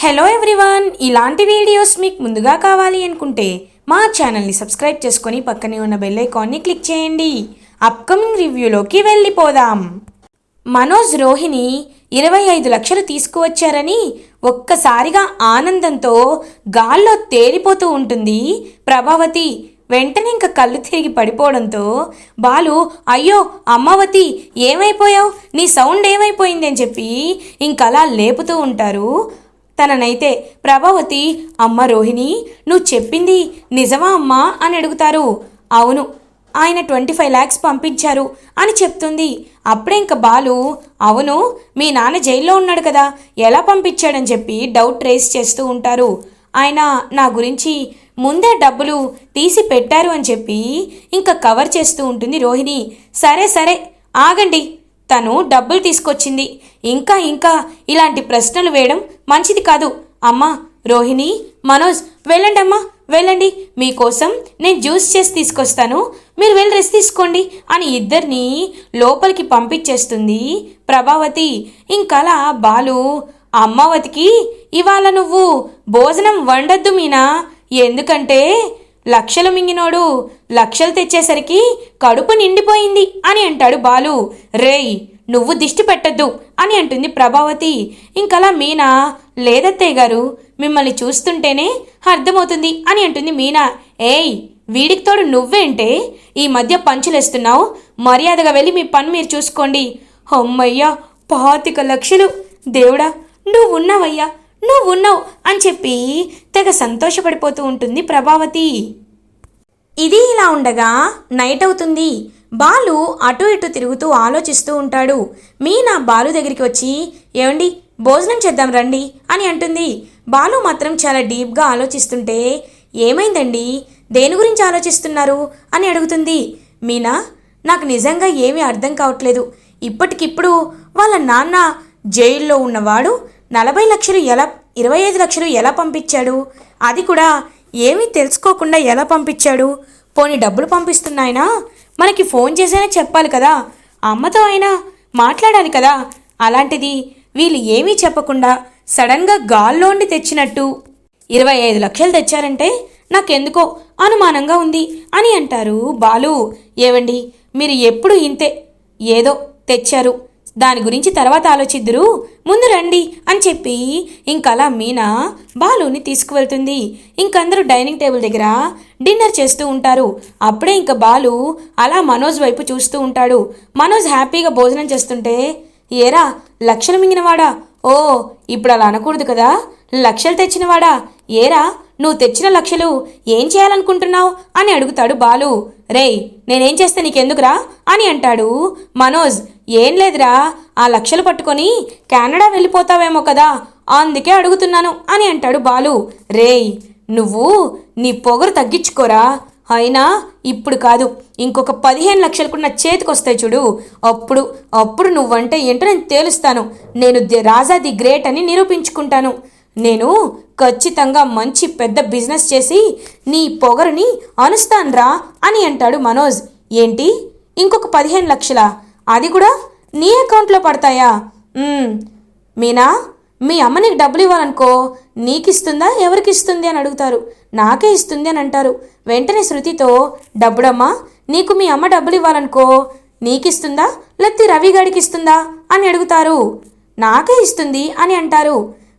Hello everyone ఇలాంటి videos మీకు ముందుగా కావాలి అనుకుంటే మా ఛానల్ని సబ్స్క్రైబ్ చేసుకొని పక్కనే ఉన్న బెల్ ఐకాన్ని క్లిక్ చేయండి. అప్కమింగ్ రివ్యూలోకి వెళ్ళిపోదాం. మనోజ్ రోహిణి ఇరవై ఐదు లక్షలు తీసుకువచ్చారని ఒక్కసారిగా ఆనందంతో గాల్లో తేలిపోతూ ఉంటుంది. ప్రభావతి వెంటనే ఇంక కళ్ళు తిరిగి పడిపోవడంతో బాలు అయ్యో అమ్మవతి ఏమైపోయావు? నీ సౌండ్ ఏమైపోయింది? అని చెప్పి ఇంకలా లేపుతూ ఉంటారు. తననైతే ప్రభావతి అమ్మ రోహిణి నువ్వు చెప్పింది నిజమా అమ్మా? అని అడుగుతారు. అవును ఆయన ట్వంటీ ఫైవ్ ల్యాక్స్ పంపించారు అని చెప్తుంది. అప్పుడే ఇంక బాలు అవును మీ నాన్న జైల్లో ఉన్నాడు కదా ఎలా పంపించాడని చెప్పి డౌట్ రేస్ చేస్తూ ఉంటారు. ఆయన నా గురించి ముందే డబ్బులు తీసి పెట్టారు అని చెప్పి ఇంకా కవర్ చేస్తూ ఉంటుంది రోహిణి. సరే సరే ఆగండి తను డబ్బులు తీసుకొచ్చింది. ఇంకా ఇంకా ఇలాంటి ప్రశ్నలు వేయడం మంచిది కాదు. అమ్మా రోహిణి మనోజ్ వెళ్ళండి అమ్మా వెళ్ళండి. మీకోసం నేను జ్యూస్ చేసి తీసుకొస్తాను. మీరు వెళ్ళి రెస్ట్ తీసుకోండి అని ఇద్దరిని లోపలికి పంపించేస్తుంది ప్రభావతి. ఇంకలా బాలు అమ్మవతికి ఇవాళ నువ్వు భోజనం వండద్దు మీనా? ఎందుకంటే లక్షలు మింగినోడు లక్షలు తెచ్చేసరికి కడుపు నిండిపోయింది అని అంటాడు బాలు. రేయ్ నువ్వు దిష్టి పెట్టద్దు అని అంటుంది ప్రభావతి. ఇంకలా మీనా లేదత్తయ్య గారు మిమ్మల్ని చూస్తుంటేనే అర్థమవుతుంది అని అంటుంది మీనా. ఏయ్ వీడికి తోడు నువ్వేంటే? ఈ మధ్య పంచులేస్తున్నావు. మర్యాదగా వెళ్ళి మీ పని మీరు చూసుకోండి. అమ్మయ్యా పాతిక లక్షలు. దేవుడా నువ్వు ఉన్నావయ్యా నువ్వు ఉన్నావు అని చెప్పి తెగ సంతోషపడిపోతూ ఉంటుంది ప్రభావతి. ఇది ఇలా ఉండగా నైట్ అవుతుంది. బాలు అటు ఇటు తిరుగుతూ ఆలోచిస్తూ ఉంటాడు. మీనా బాలు దగ్గరికి వచ్చి ఏమండి భోజనం చేద్దాం రండి అని అంటుంది. బాలు మాత్రం చాలా డీప్గా ఆలోచిస్తుంటే ఏమైందండి? దేని గురించి ఆలోచిస్తున్నారు? అని అడుగుతుంది. మీనా నాకు నిజంగా ఏమీ అర్థం కావట్లేదు. ఇప్పటికిప్పుడు వాళ్ళ నాన్న జైల్లో ఉన్నవాడు నలభై లక్షలు ఎలా ఇరవై ఐదు లక్షలు ఎలా పంపించాడు? అది కూడా ఏమీ తెలుసుకోకుండా ఎలా పంపించాడు? పోనీ డబ్బులు పంపిస్తున్నాయనా? మనకి ఫోన్ చేసైనా చెప్పాలి కదా. అమ్మతో అయినా మాట్లాడాలి కదా. అలాంటిది వీళ్ళు ఏమీ చెప్పకుండా సడన్గా గాల్లోండి తెచ్చినట్టు ఇరవై ఐదు లక్షలు తెచ్చారంటే నాకెందుకో అనుమానంగా ఉంది అని అంటారు బాలు. ఏవండి మీరు ఎప్పుడు ఇంతే ఏదో తెచ్చారు. దాని గురించి తర్వాత ఆలోచిద్దురు. ముందు రండి అని చెప్పి ఇంకలా మీనా బాలుని తీసుకువెళ్తుంది. ఇంకందరూ డైనింగ్ టేబుల్ దగ్గర డిన్నర్ చేస్తూ ఉంటారు. అప్పుడే ఇంక బాలు అలా మనోజ్ వైపు చూస్తూ ఉంటాడు. మనోజ్ హ్యాపీగా భోజనం చేస్తుంటే ఏరా లక్షలు మింగినవాడా? ఓ ఇప్పుడు అలా అనకూడదు కదా? లక్షలు తెచ్చినవాడా? ఏరా నువ్వు తెచ్చిన లక్షలు ఏం చేయాలనుకుంటున్నావు? అని అడుగుతాడు బాలు. రేయ్ నేనేం చేస్తే నీకెందుకురా? అని అంటాడు మనోజ్. ఏం లేదురా ఆ లక్షలు పట్టుకొని కెనడా వెళ్ళిపోతావేమో కదా అందుకే అడుగుతున్నాను అని అంటాడు బాలు. రేయ్ నువ్వు నీ పొగరు తగ్గించుకోరా. అయినా ఇప్పుడు కాదు ఇంకొక పదిహేను లక్షలకు నా చేతికి వస్తాయి చూడు. అప్పుడు అప్పుడు నువ్వంటే ఏంటో నేను తేలుస్తాను. నేను ది- రాజా ది గ్రేట్ అని నిరూపించుకుంటాను. నేను ఖచ్చితంగా మంచి పెద్ద బిజినెస్ చేసి నీ పొగరుని అనుస్తాన్రా అని అంటాడు మనోజ్. ఏంటి? ఇంకొక పదిహేను లక్షలా? అది కూడా నీ అకౌంట్లో పడతాయా? మీనా మీ అమ్మ నీకు డబ్బులు ఇవ్వాలనుకో నీకు ఇస్తుందా ఎవరికి ఇస్తుంది అని అడుగుతారు. నాకే ఇస్తుంది అని అంటారు. వెంటనే శృతితో డబ్బుడమ్మా నీకు మీ అమ్మ డబ్బులు ఇవ్వాలనుకో నీకు ఇస్తుందా లేకపోతే రవి గాడికి ఇస్తుందా అని అడుగుతారు. నాకే ఇస్తుంది అని అంటారు.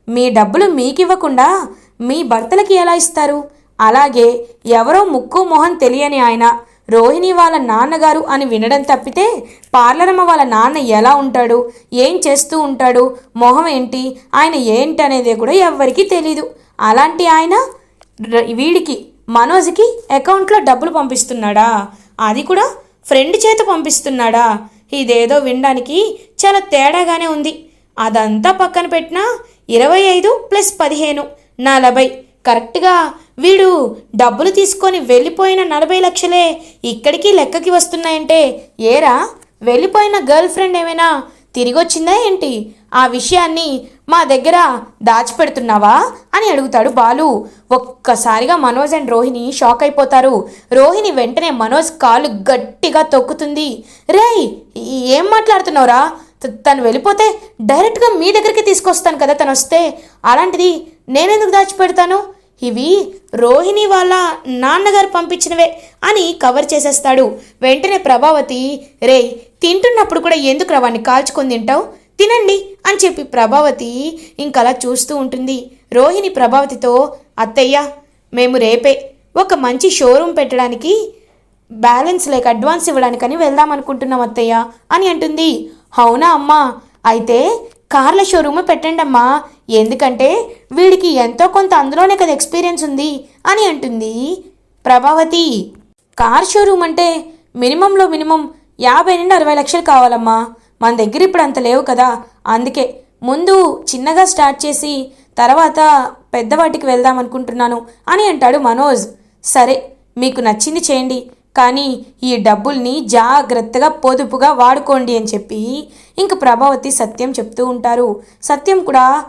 మీ డబ్బులు మీకు ఇవ్వకుండా మీ భర్తలకి ఎలా ఇస్తారు? అలాగే ఎవరో ముక్కు మొహం తెలియని ఆయన రోహిణి వాళ్ళ నాన్నగారు అని వినడం తప్పితే పార్లరమ్మ వాళ్ళ నాన్న ఎలా ఉంటాడు? ఏం చేస్తూ ఉంటాడు? మొహం ఏంటి? ఆయన ఏంటి అనేది కూడా ఎవ్వరికీ తెలీదు. అలాంటి ఆయన వీడికి మనోజ్కి అకౌంట్లో డబ్బులు పంపిస్తున్నాడా? అది కూడా ఫ్రెండ్ చేత పంపిస్తున్నాడా? ఇదేదో వినడానికి చాలా తేడాగానే ఉంది. అదంతా పక్కన పెట్టినా ఇరవై ఐదు ప్లస్ పదిహేను నలభై. కరెక్ట్గా వీడు డబ్బులు తీసుకొని వెళ్ళిపోయిన నలభై లక్షలే ఇక్కడికి లెక్కకి వస్తున్నాయంటే ఏరా? వెళ్ళిపోయిన గర్ల్ ఫ్రెండ్ ఏమైనా తిరిగొచ్చిందా ఏంటి? ఆ విషయాన్ని మా దగ్గర దాచిపెడుతున్నావా? అని అడుగుతాడు బాలు. ఒక్కసారిగా మనోజ్ అండ్ రోహిణి షాక్ అయిపోతారు. రోహిణి వెంటనే మనోజ్ కాలు గట్టిగా తొక్కుతుంది. రేయ్ ఏం మాట్లాడుతున్నావురా? తను వెళ్ళిపోతే డైరెక్ట్గా మీ దగ్గరికి తీసుకొస్తాను కదా తను వస్తే అలాంటిది నేనెందుకు దాచిపెడతాను? ఇవి రోహిణి వాళ్ళ నాన్నగారు పంపించినవే అని కవర్ చేసేస్తాడు. వెంటనే ప్రభావతి రే తింటున్నప్పుడు కూడా ఎందుకు రవాన్ని కాల్చుకొని తింటావు? తినండి అని చెప్పి ప్రభావతి ఇంకలా చూస్తూ ఉంటుంది. రోహిణి ప్రభావతితో అత్తయ్య మేము రేపే ఒక మంచి షోరూమ్ పెట్టడానికి బ్యాలెన్స్ లేక అడ్వాన్స్ ఇవ్వడానికని వెళ్దాం అనుకుంటున్నాం అత్తయ్య అని అంటుంది. అవునా అమ్మా అయితే కార్ల షోరూమ్ పెట్టండి అమ్మా ఎందుకంటే వీడికి ఎంతో కొంత అందులోనే కదా ఎక్స్పీరియన్స్ ఉంది అని అంటుంది ప్రభావతి. కార్ షోరూమ్ అంటే మినిమంలో మినిమం యాభై నుండి అరవై లక్షలు కావాలమ్మా. మన దగ్గర ఇప్పుడు అంత లేవు కదా. అందుకే ముందు చిన్నగా స్టార్ట్ చేసి తర్వాత పెద్దవాటికి వెళ్దాం అనుకుంటున్నాను అని అంటాడు మనోజ్. సరే మీకు నచ్చింది చేయండి. కానీ ఈ డబ్బుల్ని జాగ్రత్తగా పొదుపుగా వాడుకోండి అని చెప్పి ఇంక ప్రభావతి సత్యం చెప్తూ ఉంటారు. సత్యం కూడా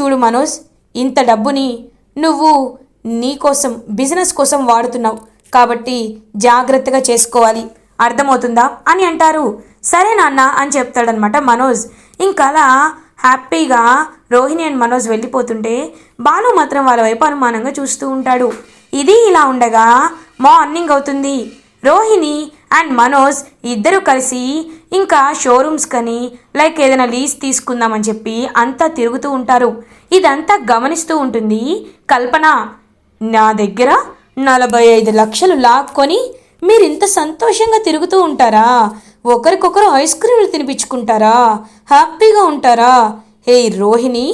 చూడు మనోజ్ ఇంత డబ్బుని నువ్వు నీ కోసం బిజినెస్ కోసం వాడుతున్నావు. కాబట్టి జాగ్రత్తగా చేసుకోవాలి. అర్థమవుతుందా? అని అంటారు. సరే నాన్న అని చెప్తాడనమాట మనోజ్. ఇంకలా అలా హ్యాపీగా రోహిణి అండ్ మనోజ్ వెళ్ళిపోతుంటే బాలు మాత్రం వాళ్ళ వైపు అనుమానంగా చూస్తూ ఉంటాడు. ఇది ఇలా ఉండగా మార్నింగ్ అవుతుంది. రోహిణి అండ్ మనోజ్ ఇద్దరు కలిసి ఇంకా షోరూమ్స్ కని లైక్ ఏదైనా లీజ్ తీసుకుందామని చెప్పి అంతా తిరుగుతూ ఉంటారు. ఇదంతా గమనిస్తూ ఉంటుంది. కల్పన నా దగ్గర నలభై ఐదు లక్షలు లాక్కొని మీరు ఇంత సంతోషంగా తిరుగుతూ ఉంటారా? ఒకరికొకరు ఐస్ క్రీములు తినిపించుకుంటారా? హ్యాపీగా ఉంటారా? హే రోహిణి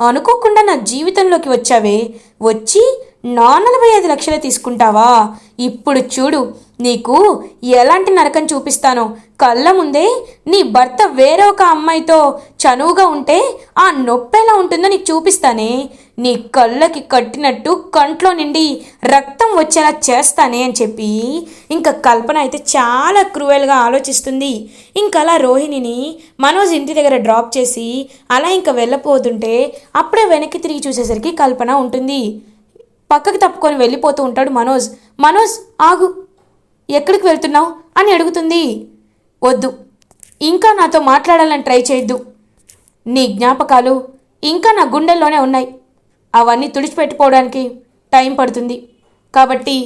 అనుకోకుండా నా జీవితంలోకి వచ్చావే. వచ్చి నా నలభై ఐదు లక్షలు తీసుకుంటావా? ఇప్పుడు చూడు నీకు ఎలాంటి నరకం చూపిస్తానో? కళ్ళ ముందే నీ భర్త వేరే ఒక అమ్మాయితో చనువుగా ఉంటే ఆ నొప్పి ఎలా ఉంటుందో నీకు చూపిస్తానే. నీ కళ్ళకి కట్టినట్టు కంట్లో నిండి రక్తం వచ్చేలా చేస్తానే అని చెప్పి ఇంకా కల్పన అయితే చాలా క్రూయల్గా ఆలోచిస్తుంది. ఇంకా అలా రోహిణిని మనోజ్ ఇంటి దగ్గర డ్రాప్ చేసి అలా ఇంకా వెళ్ళపోతుంటే అప్పుడే వెనక్కి తిరిగి చూసేసరికి కల్పన ఉంటుంది. పక్కకి తప్పుకొని వెళ్ళిపోతూ ఉంటాడు మనోజ్. మనోజ్ ఆగు. ఎక్కడికి వెళ్తున్నావు అని అడుగుతుంది. వద్దు ఇంకా నాతో మాట్లాడాలని ట్రై చేయొద్దు. నీ జ్ఞాపకాలు ఇంకా నా గుండెల్లోనే ఉన్నాయి. అవన్నీ తుడిచిపెట్టుకోవడానికి టైం పడుతుంది. కాబట్టి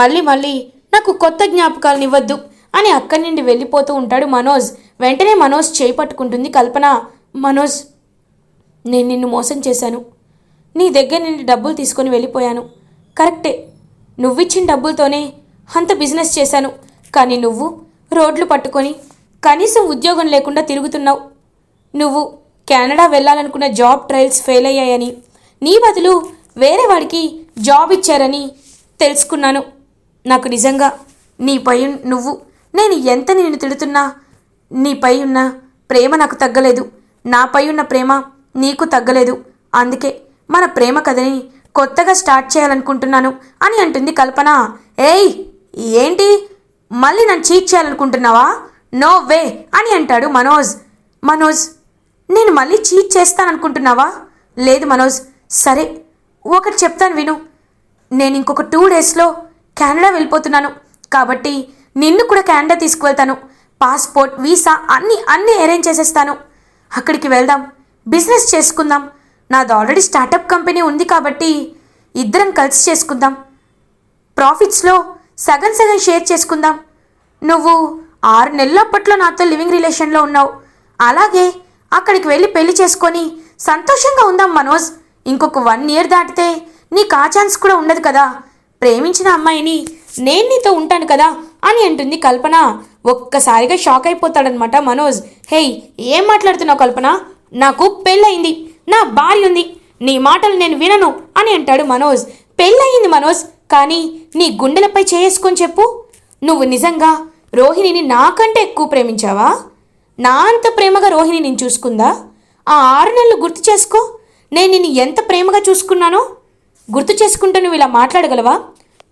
మళ్ళీ మళ్ళీ నాకు కొత్త జ్ఞాపకాలను ఇవ్వద్దు అని అక్కడి నుండి వెళ్ళిపోతూ ఉంటాడు మనోజ్. వెంటనే మనోజ్ చేయి పట్టుకుంటుంది. కల్పన మనోజ్ నేను నిన్ను మోసం చేశాను. నీ దగ్గర నుండి డబ్బులు తీసుకొని వెళ్ళిపోయాను. కరెక్టే నువ్విచ్చిన డబ్బులతోనే అంత బిజినెస్ చేశాను. కానీ నువ్వు రోడ్లు పట్టుకొని కనీసం ఉద్యోగం లేకుండా తిరుగుతున్నావు. నువ్వు కెనడా వెళ్ళాలనుకున్న జాబ్ ట్రయల్స్ ఫెయిల్ అయ్యాయని నీ బదులు వేరే వాడికి జాబ్ ఇచ్చారని తెలుసుకున్నాను. నాకు నిజంగా నీపై నువ్వు నేను ఎంత నేను తిడుతున్నా నీపై ఉన్న ప్రేమ నాకు తగ్గలేదు. నాపై ఉన్న ప్రేమ నీకు తగ్గలేదు. అందుకే మన ప్రేమ కథని కొత్తగా స్టార్ట్ చేయాలనుకుంటున్నాను అని అంటుంది కల్పన. ఏయ్! ఏంటి? మళ్ళీ నన్ను చీట్ చేయాలనుకుంటున్నావా? నో వే అని అంటాడు మనోజ్. మనోజ్ నేను మళ్ళీ చీట్ చేస్తాననుకుంటున్నావా? లేదు మనోజ్ సరే ఒకటి చెప్తాను విను. నేను ఇంకొక టూ డేస్లో కెనడా వెళ్ళిపోతున్నాను. కాబట్టి నిన్ను కూడా కెనడా తీసుకువెళ్తాను. పాస్పోర్ట్ వీసా అన్నీ అన్నీ అరేంజ్ చేసేస్తాను. అక్కడికి వెళ్దాం. బిజినెస్ చేసుకుందాం. నాది ఆల్రెడీ స్టార్టప్ కంపెనీ ఉంది కాబట్టి ఇద్దరం కలిసి చేసుకుందాం. ప్రాఫిట్స్లో సగం సగం షేర్ చేసుకుందాం. నువ్వు ఆరు నెలలప్పట్లో నాతో లివింగ్ రిలేషన్లో ఉన్నావు. అలాగే అక్కడికి వెళ్ళి పెళ్ళి చేసుకొని సంతోషంగా ఉందాం మనోజ్. ఇంకొక వన్ ఇయర్ దాటితే నీకు ఆ ఛాన్స్ కూడా ఉండదు కదా. ప్రేమించిన అమ్మాయిని నేను నీతో ఉంటాను కదా అని అంటుంది కల్పన. ఒక్కసారిగా షాక్ అయిపోతాడనమాట మనోజ్. హేయ్ ఏం మాట్లాడుతున్నావు కల్పన? నాకు పెళ్ళయింది. నా భార్య ఉంది. నీ మాటలు నేను వినను అని అంటాడు మనోజ్. పెళ్ళయింది మనోజ్. కానీ నీ గుండెలపై చేసుకొని చెప్పు. నువ్వు నిజంగా రోహిణిని నాకంటే ఎక్కువ ప్రేమించావా? నా అంత ప్రేమగా రోహిణి నేను చూసుకుందా? ఆ ఆరు నెలలు గుర్తు చేసుకో. నేను నిన్ను ఎంత ప్రేమగా చూసుకున్నానో గుర్తు చేసుకుంటే నువ్వు ఇలా మాట్లాడగలవా?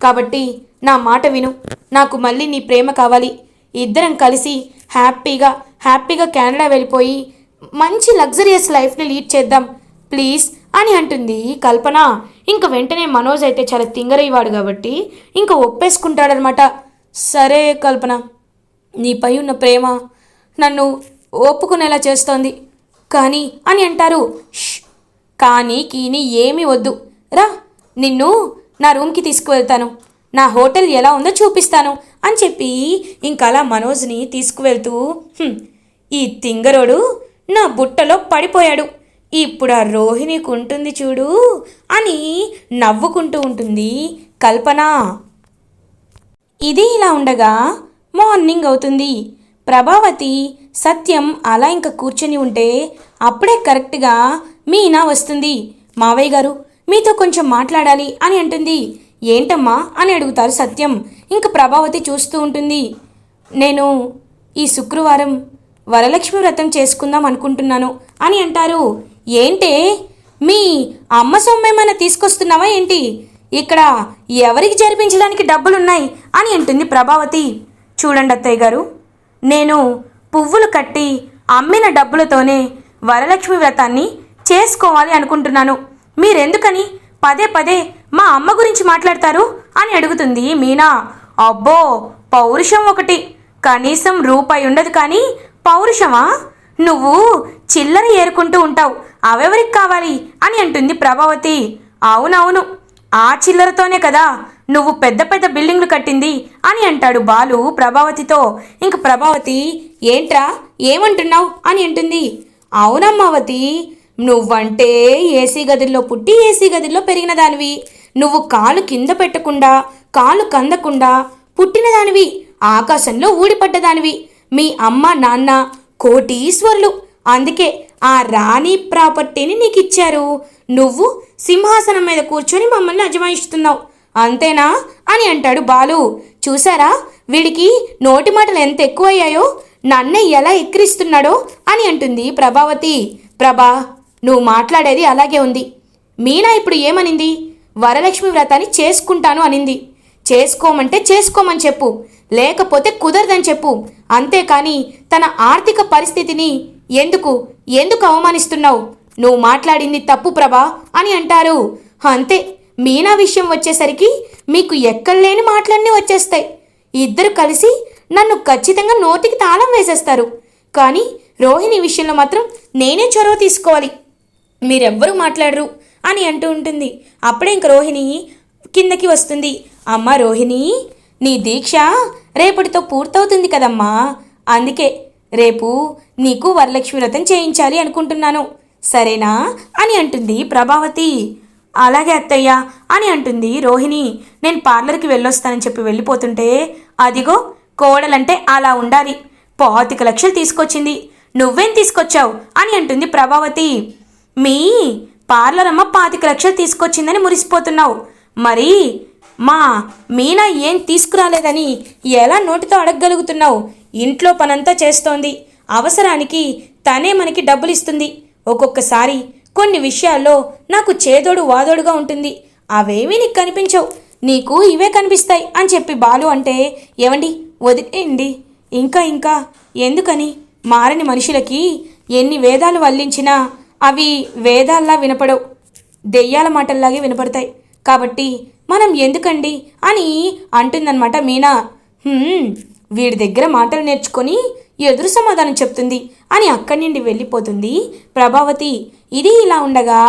కాబట్టి నా మాట విను. నాకు మళ్ళీ నీ ప్రేమ కావాలి. ఇద్దరం కలిసి హ్యాపీగా హ్యాపీగా కెనడా వెళ్ళిపోయి మంచి లగ్జరియస్ లైఫ్ని లీడ్ చేద్దాం. ప్లీజ్ అని అంటుంది కల్పన. ఇంక వెంటనే మనోజ్ అయితే చాలా తింగరయ్యవాడు కాబట్టి ఇంకా ఒప్పేసుకుంటాడనమాట. సరే కల్పన నీపై ఉన్న ప్రేమ నన్ను ఒప్పుకునేలా చేస్తోంది. కానీ అని అంటారు. కానీ కీని ఏమీ వద్దు. రా నిన్ను నా రూమ్కి తీసుకువెళ్తాను. నా హోటల్ ఎలా ఉందో చూపిస్తాను అని చెప్పి ఇంకలా మనోజ్ని తీసుకువెళ్తూ ఈ తింగరోడు నా బుట్టలో పడిపోయాడు. ఇప్పుడు ఆ రోహిణికి ఉంటుంది చూడు అని నవ్వుకుంటూ ఉంటుంది కల్పన. ఇది ఇలా ఉండగా మార్నింగ్ అవుతుంది. ప్రభావతి సత్యం అలా ఇంకా కూర్చొని ఉంటే అప్పుడే కరెక్ట్గా మీనా వస్తుంది. మావయ్య గారు మీతో కొంచెం మాట్లాడాలి అని అంటుంది. ఏంటమ్మా అని అడుగుతారు సత్యం. ఇంక ప్రభావతి చూస్తూ ఉంటుంది. నేను ఈ శుక్రవారం వరలక్ష్మి వ్రతం చేసుకుందాం అనుకుంటున్నాను అని అంటారు. ఏంటే? మీ అమ్మ సొమ్మేమైనా తీసుకొస్తున్నావా ఏంటి? ఇక్కడ ఎవరికి జరిపించడానికి డబ్బులున్నాయి అని అంటుంది ప్రభావతి. చూడండి అత్తయ్య గారు నేను పువ్వులు కట్టి అమ్మిన డబ్బులతోనే వరలక్ష్మి వ్రతాన్ని చేసుకోవాలి అనుకుంటున్నాను. మీరెందుకని పదే పదే మా అమ్మ గురించి మాట్లాడతారు అని అడుగుతుంది మీనా. అబ్బో పౌరుషం ఒకటి. కనీసం రూపాయి ఉండదు కానీ పౌరుషమా? నువ్వు చిల్లర ఏరుకుంటూ ఉంటావు. అవెవరికి కావాలి? అని అంటుంది ప్రభావతి. అవునవును. ఆ చిల్లరతోనే కదా నువ్వు పెద్ద పెద్ద బిల్డింగ్లు కట్టింది అని అంటాడు బాలు ప్రభావతితో. ఇంక ప్రభావతి ఏంట్రా? ఏమంటున్నావు? అని అంటుంది. అవునమ్మావతి నువ్వంటే ఏసీ గదుల్లో పుట్టి ఏసీ గదిలో పెరిగిన దానివి. నువ్వు కాలు కింద పెట్టకుండా కాలు కందకుండా పుట్టిన దానివి. ఆకాశంలో ఊడిపడ్డదానివి మీ అమ్మ నాన్న కోటీశ్వరులు. అందుకే ఆ రాణి ప్రాపర్టీని నీకు ఇచ్చారు నువ్వు సింహాసనం మీద కూర్చొని మమ్మల్ని అజమాయిస్తున్నావు. అంతేనా? అని అంటాడు బాలు. చూసారా వీడికి నోటి మాటలు ఎంత ఎక్కువయ్యాయో నన్నే ఎలా ఎక్కిరిస్తున్నాడో అని అంటుంది ప్రభావతి. ప్రభా నువ్వు మాట్లాడేది అలాగే ఉంది. మీనా ఇప్పుడు ఏమనింది? వరలక్ష్మి వ్రతాన్ని చేసుకుంటాను అనింది. చేసుకోమంటే చేసుకోమని చెప్పు. లేకపోతే కుదరదని చెప్పు. అంతేకాని తన ఆర్థిక పరిస్థితిని ఎందుకు ఎందుకు అవమానిస్తున్నావు? నువ్వు మాట్లాడింది తప్పు ప్రభా అని అంటారు. అంతే మీనా విషయం వచ్చేసరికి మీకు ఎక్కడలేని మాటలన్నీ వచ్చేస్తాయి. ఇద్దరు కలిసి నన్ను ఖచ్చితంగా నోటికి తాళం వేసేస్తారు. కానీ రోహిణి విషయంలో మాత్రం నేనే చొరవ తీసుకోవాలి. మీరెవ్వరూ మాట్లాడరు అని అంటూ ఉంటుంది. అప్పుడే ఇంక రోహిణి కిందకి వస్తుంది. అమ్మ రోహిణి నీ దీక్ష రేపటితో పూర్తవుతుంది కదమ్మా. అందుకే రేపు నీకు వరలక్ష్మి వ్రతం చేయించాలి అనుకుంటున్నాను. సరేనా? అని అంటుంది ప్రభావతి. అలాగే అత్తయ్య అని అంటుంది రోహిణి. నేను పార్లర్కి వెళ్ళొస్తానని చెప్పి వెళ్ళిపోతుంటే అదిగో కోడలంటే అలా ఉండాలి. పాతిక లక్షలు తీసుకొచ్చింది. నువ్వేం తీసుకొచ్చావు? అని అంటుంది ప్రభావతి. మీ పార్లర్ అమ్మ పాతిక లక్షలు తీసుకొచ్చిందని మురిసిపోతున్నావు. మరి మా మీనా ఏం తీసుకురాలేదని ఎలా నోటితో అడగగలుగుతున్నావు? ఇంట్లో పనంతా చేస్తోంది. అవసరానికి తనే మనకి డబ్బులు ఇస్తుంది ఒక్కొక్కసారి కొన్ని విషయాల్లో నాకు చేదోడు వాదోడుగా ఉంటుంది. అవేమీ నీకు కనిపించవు. నీకు ఇవే కనిపిస్తాయి అని చెప్పి బాలు అంటే ఏమండి వదిలేయండి. ఇంకా ఇంకా. ఎందుకని? మారని మనుషులకి ఎన్ని వేదాలు వల్లించినా అవి వేదాల్లా వినపడవు. దెయ్యాల మాటల్లాగే వినపడతాయి. కాబట్టి మనం ఎందుకండి? అని అంటుందన్నమాట మీనా. వీడి దగ్గర మాటలు నేర్చుకొని ఎదురు సమాధానం చెప్తుంది. అని అక్కడి నుండి వెళ్ళిపోతుంది ప్రభావతి. ఇది ఇలా ఉండగా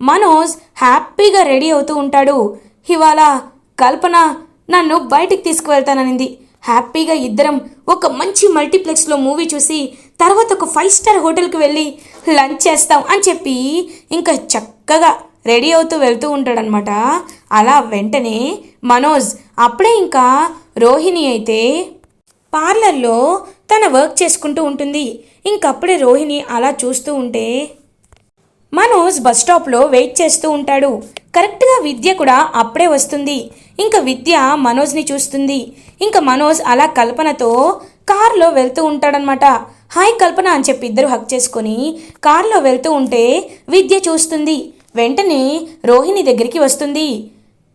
మనోజ్ హ్యాపీగా రెడీ అవుతూ ఉంటాడు. ఇవాళ కల్పన నన్ను బయటికి తీసుకువెళ్తాననింది. హ్యాపీగా ఇద్దరం ఒక మంచి మల్టీప్లెక్స్లో మూవీ చూసి తర్వాత ఒక ఫైవ్ స్టార్ హోటల్కి వెళ్ళి లంచ్ చేస్తాం అని చెప్పి ఇంకా చక్కగా రెడీ అవుతూ వెళ్తూ ఉంటాడనమాట. అలా వెంటనే మనోజ్ అప్పుడే ఇంకా రోహిణి అయితే పార్లర్లో తన వర్క్ చేసుకుంటూ ఉంటుంది. ఇంకప్పుడే రోహిణి అలా చూస్తూ ఉంటే మనోజ్ బస్ స్టాప్లో వెయిట్ చేస్తూ ఉంటాడు. కరెక్ట్గా విద్య కూడా అప్పుడే వస్తుంది. ఇంకా విద్య మనోజ్ని చూస్తుంది. ఇంకా మనోజ్ అలా కల్పనతో కారులో వెళ్తూ ఉంటాడనమాట. హాయ్ కల్పన అని చెప్పి ఇద్దరు హక్ చేసుకొని కారులో వెళ్తూ ఉంటే విద్య చూస్తుంది. వెంటనే రోహిణి దగ్గరికి వస్తుంది.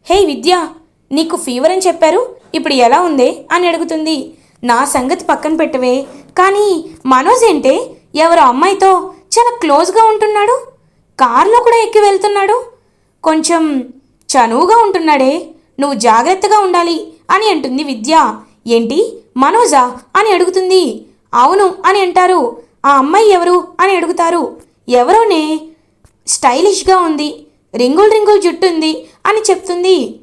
హే విద్య నీకు ఫీవర్ అని చెప్పారు? ఇప్పుడు ఎలా ఉందే? అని అడుగుతుంది. నా సంగతి పక్కన పెట్టవే. కానీ మనోజ్ ఏంటే ఎవరో అమ్మాయితో చాలా క్లోజ్గా ఉంటున్నాడు? కారులో కూడా ఎక్కి వెళ్తున్నాడు? కొంచెం చనువుగా ఉంటున్నాడే. నువ్వు జాగ్రత్తగా ఉండాలి అని అంటుంది విద్య. ఏంటి? మనోజా? అని అడుగుతుంది. అవును అని అంటారు. ఆ అమ్మాయి ఎవరు? అని అడుగుతారు. ఎవరోనే? స్టైలిష్గా ఉంది రింగుల్ రింగుల్ జుట్టు ఉంది అని చెప్తుంది.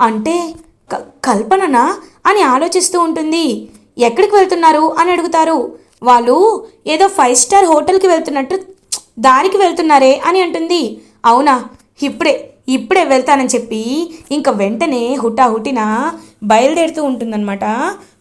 అంటే క- కల్పననా అని ఆలోచిస్తూ ఉంటుంది. ఎక్కడికి వెళ్తున్నారు అని అడుగుతారు. వాళ్ళు ఏదో ఫైవ్ స్టార్ హోటల్కి వెళ్తున్నట్టు దారికి వెళ్తున్నారే అని అంటుంది. అవునా ఇప్పుడే. ఇప్పుడే వెళ్తానని చెప్పి ఇంక వెంటనే హుటాహుటిన బయలుదేరుతూ ఉంటుందన్నమాట.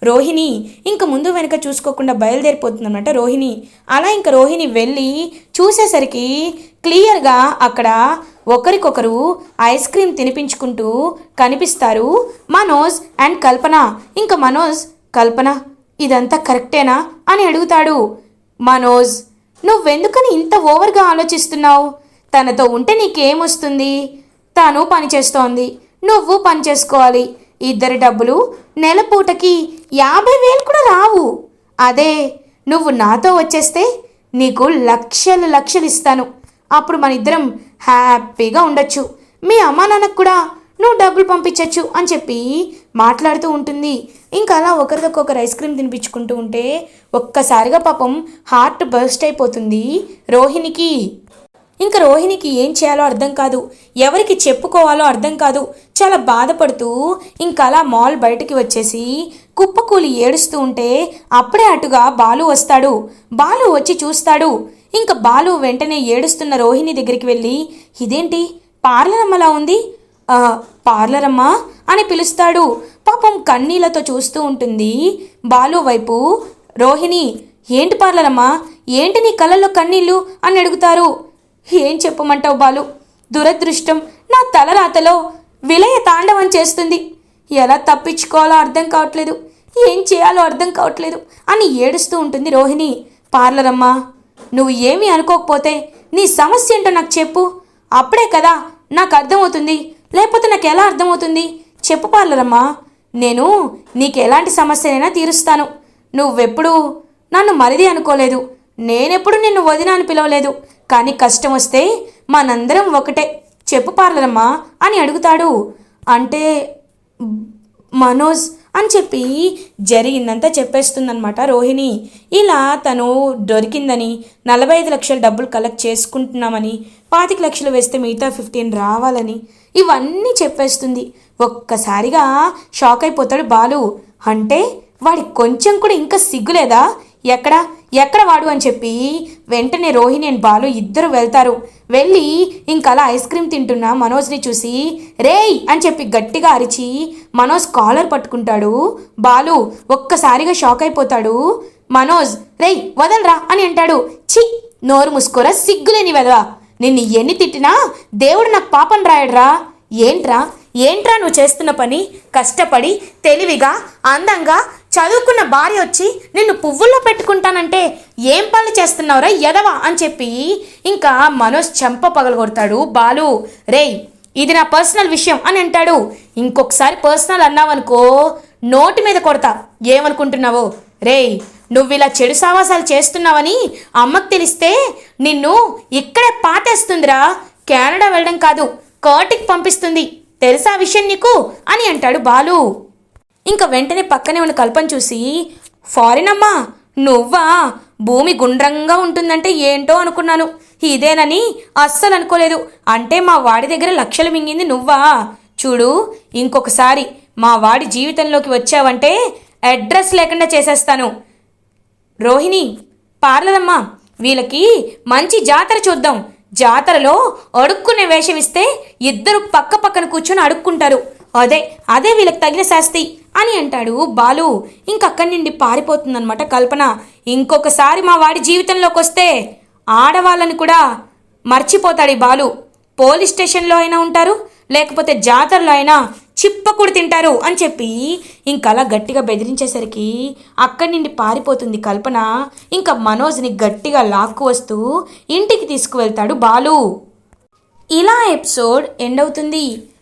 రోహిణి ఇంక ముందు వెనక చూసుకోకుండా బయలుదేరిపోతుందన్నమాట రోహిణి. అలా ఇంక రోహిణి వెళ్ళి చూసేసరికి క్లియర్గా అక్కడ ఒకరికొకరు ఐస్ క్రీమ్ తినిపించుకుంటూ కనిపిస్తారు. మనోజ్ అండ్ కల్పన. ఇంక మనోజ్ కల్పన ఇదంతా కరెక్టేనా? అని అడుగుతాడు మనోజ్. నువ్వెందుకని ఇంత ఓవర్గా ఆలోచిస్తున్నావు? తనతో ఉంటే నీకేమొస్తుంది? తాను పనిచేస్తోంది నువ్వు పని చేసుకోవాలి. ఇద్దరి డబ్బులు నెల పూటకి యాభై వేలు కూడా రావు. అదే నువ్వు నాతో వచ్చేస్తే నీకు లక్షలు లక్షలు ఇస్తాను. అప్పుడు మన ఇద్దరం హ్యాపీగా ఉండొచ్చు. మీ అమ్మా నాన్నకు కూడా నువ్వు డబ్బులు పంపించవచ్చు అని చెప్పి మాట్లాడుతూ ఉంటుంది. ఇంకా అలా ఒకరికొకరు ఐస్ క్రీమ్ తినిపించుకుంటూ ఉంటే ఒక్కసారిగా పాపం హార్ట్ బర్స్ట్ అయిపోతుంది రోహిణికి. ఇంకా రోహిణికి ఏం చేయాలో అర్థం కాదు. ఎవరికి చెప్పుకోవాలో అర్థం కాదు. చాలా బాధపడుతూ ఇంకలా అలా మాల్ బయటికి వచ్చేసి కుప్పకూలి ఏడుస్తూ ఉంటే అప్పుడే అటుగా బాలు వస్తాడు. బాలు వచ్చి చూస్తాడు. ఇంకా బాలు వెంటనే ఏడుస్తున్న రోహిణి దగ్గరికి వెళ్ళి ఇదేంటి? పార్లరమ్మలా ఉంది? "ఆ, పార్లర్ అమ్మా అని పిలుస్తాడు. పాపం కన్నీళ్ళతో చూస్తూ ఉంటుంది బాలు వైపు. రోహిణి ఏంటి పార్లర్ అమ్మా ఏంటి నీ కళ్ళల్లో కన్నీళ్ళు అని అడుగుతారు. ఏం చెప్పమంటావు బాలు? దురదృష్టం నా తలరాతలో విలయ తాండవం చేస్తుంది. ఎలా తప్పించుకోవాలో అర్థం కావట్లేదు. ఏం చేయాలో అర్థం కావట్లేదు అని ఏడుస్తూ ఉంటుంది రోహిణి. పార్లరమ్మా నువ్వు ఏమీ అనుకోకపోతే నీ సమస్య ఏంటో నాకు చెప్పు. అప్పుడే కదా నాకు అర్థమవుతుంది. లేకపోతే నాకు ఎలా అర్థమవుతుంది? చెప్పు పార్లరమ్మా నేను నీకు ఎలాంటి సమస్యనైనా తీరుస్తాను. నువ్వెప్పుడు నన్ను మరిది అనుకోలేదు. నేనెప్పుడు నిన్ను వదిన అని పిలవలేదు. కానీ కష్టం వస్తే మనందరం ఒకటే. చెప్పు పార్లరమ్మా అని అడుగుతాడు. అంటే మనోజ్ అని చెప్పి జరిగిందంతా చెప్పేస్తుందనమాట రోహిణి. ఇలా తను దొరికిందని నలభై ఐదు లక్షల డబ్బులు కలెక్ట్ చేసుకుంటున్నామని పాతిక లక్షలు వేస్తే మిగతా ఫిఫ్టీన్ రావాలని ఇవన్నీ చెప్పేస్తుంది. ఒక్కసారిగా షాక్ అయిపోతాడు బాలు. అంటే వాడికి కొంచెం కూడా ఇంకా సిగ్గులేదా ఎక్కడ? ఎక్కడ వాడు అని చెప్పి వెంటనే రోహిణి అండ్ బాలు ఇద్దరు వెళ్తారు. వెళ్ళి ఇంకలా ఐస్ క్రీమ్ తింటున్న మనోజ్ని చూసి రేయ్! అని చెప్పి గట్టిగా అరిచి మనోజ్ కాలర్ పట్టుకుంటాడు. బాలు ఒక్కసారిగా షాక్ అయిపోతాడు. మనోజ్ రేయ్ వదలరా! అని అంటాడు. చి నోరు ముసుకోరా సిగ్గులేని వెదవా నిన్ను ఎన్ని తిట్టినా దేవుడు నాకు పాపం రాయడురా! ఏంట్రా? ఏంట్రా నువ్వు చేస్తున్న పని? కష్టపడి తెలివిగా అందంగా చదువుకున్న భార్య వచ్చి నిన్ను పువ్వుల్లో పెట్టుకుంటానంటే ఏం పనులు చేస్తున్నావురా ఎదవా అని చెప్పి ఇంకా మనోజ్ చెంప పగలగొడతాడు. బాలు రేయ్ ఇది నా పర్సనల్ విషయం అని అంటాడు. ఇంకొకసారి పర్సనల్ అన్నావనుకో నోటి మీద కొడతా. ఏమనుకుంటున్నావో? రేయ్ నువ్వు ఇలా చెడు సావాసాలు చేస్తున్నావని అమ్మకు తెలిస్తే నిన్ను ఇక్కడే పాతేస్తుందిరా. కెనడా వెళ్ళడం కాదు కోర్టుకి పంపిస్తుంది. తెలుసా ఆ విషయం నీకు? అని అంటాడు బాలు. ఇంకా వెంటనే పక్కనే ఉన్న కల్పన చూసి ఫారిన్ అమ్మా నువ్వా? భూమి గుండ్రంగా ఉంటుందంటే ఏంటో అనుకున్నాను. ఇదేనని అస్సలు అనుకోలేదు. అంటే మా వాడి దగ్గర లక్షలు మింగింది నువ్వా? చూడు ఇంకొకసారి మా వాడి జీవితంలోకి వచ్చావంటే అడ్రస్ లేకుండా చేసేస్తాను. రోహిణి పార్లదమ్మా వీళ్ళకి మంచి జాతర చూద్దాం. జాతరలో అడుక్కునే వేషం ఇస్తే ఇద్దరు పక్క పక్కన కూర్చొని అడుక్కుంటారు. అదే అదే వీళ్ళకి తగిన శాస్తి అని అంటాడు బాలు. ఇంకక్కడి నుండి పారిపోతుందన్నమాట కల్పన. ఇంకొకసారి మా వాడి జీవితంలోకి వస్తే ఆడవాళ్ళని కూడా మర్చిపోతాడు ఈ బాలు. పోలీస్ స్టేషన్లో అయినా ఉంటారు లేకపోతే జాతరలో అయినా చిప్పకుడు తింటారు అని చెప్పి ఇంకలా గట్టిగా బెదిరించేసరికి అక్కడి నుండి పారిపోతుంది కల్పన. ఇంకా మనోజ్ని గట్టిగా లాక్కు వస్తూ ఇంటికి తీసుకువెళ్తాడు బాలు. ఇలా ఎపిసోడ్ ఎండ్ అవుతుంది.